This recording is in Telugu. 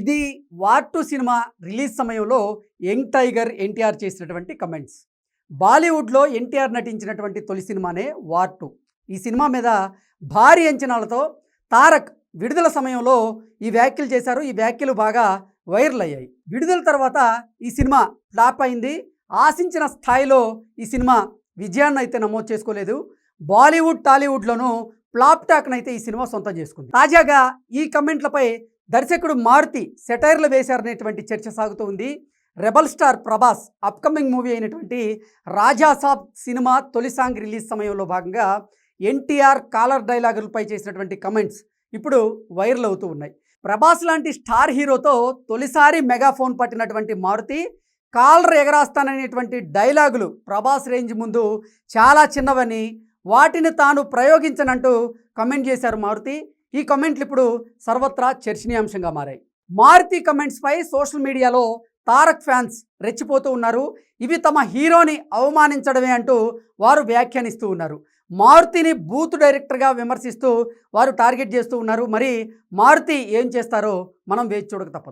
ఇది వార్ టూ సినిమా రిలీజ్ సమయంలో యంగ్ టైగర్ ఎన్టీఆర్ చేసినటువంటి కమెంట్స్ బాలీవుడ్లో ఎన్టీఆర్ నటించినటువంటి తొలి సినిమానే వార్ టూ. ఈ సినిమా మీద భారీ అంచనాలతో తారక్ విడుదల సమయంలో ఈ వ్యాఖ్యలు చేశారు. ఈ వ్యాఖ్యలు బాగా వైరల్ అయ్యాయి. విడుదల తర్వాత ఈ సినిమా ఫ్లాప్ అయింది. ఆశించిన స్థాయిలో ఈ సినిమా విజయాన్ని అయితే నమోదు చేసుకోలేదు. బాలీవుడ్ టాలీవుడ్లోనూ ఫ్లాప్ టాక్ను అయితే ఈ సినిమా సొంతం చేసుకుంది. తాజాగా ఈ కమెంట్లపై దర్శకుడు మారుతి సెటైర్లు వేశారనేటువంటి చర్చ సాగుతూ ఉంది. Rebel star Prabhas upcoming movie అయినటువంటి రాజాసాబ్ సినిమా తొలి సాంగ్ రిలీజ్ సమయంలో భాగంగా ఎన్టీఆర్ కాలర్ డైలాగులపై చేసినటువంటి కమెంట్స్ ఇప్పుడు వైరల్ అవుతూ ఉన్నాయి. ప్రభాస్ లాంటి స్టార్ హీరోతో తొలిసారి మెగాఫోన్ పట్టినటువంటి మారుతి కాలర్ ఎగరాస్తాననేటువంటి డైలాగులు ప్రభాస్ రేంజ్ ముందు చాలా చిన్నవని వాటిని తాను ప్రయోగించనంటూ కమెంట్ చేశారు మారుతి. ఈ కమెంట్లు ఇప్పుడు సర్వత్రా చర్చనీయాంశంగా మారాయి. మారుతి కమెంట్స్పై సోషల్ మీడియాలో తారక్ ఫ్యాన్స్ రెచ్చిపోతూ ఉన్నారు. ఇవి తమ హీరోని అవమానించడమే అంటూ వారు వ్యాఖ్యానిస్తూ ఉన్నారు. మారుతిని బూత్ డైరెక్టర్గా విమర్శిస్తూ వారు టార్గెట్ చేస్తూ ఉన్నారు. మరి మారుతి ఏం చేస్తారో మనం వేచి చూడక తప్పదు.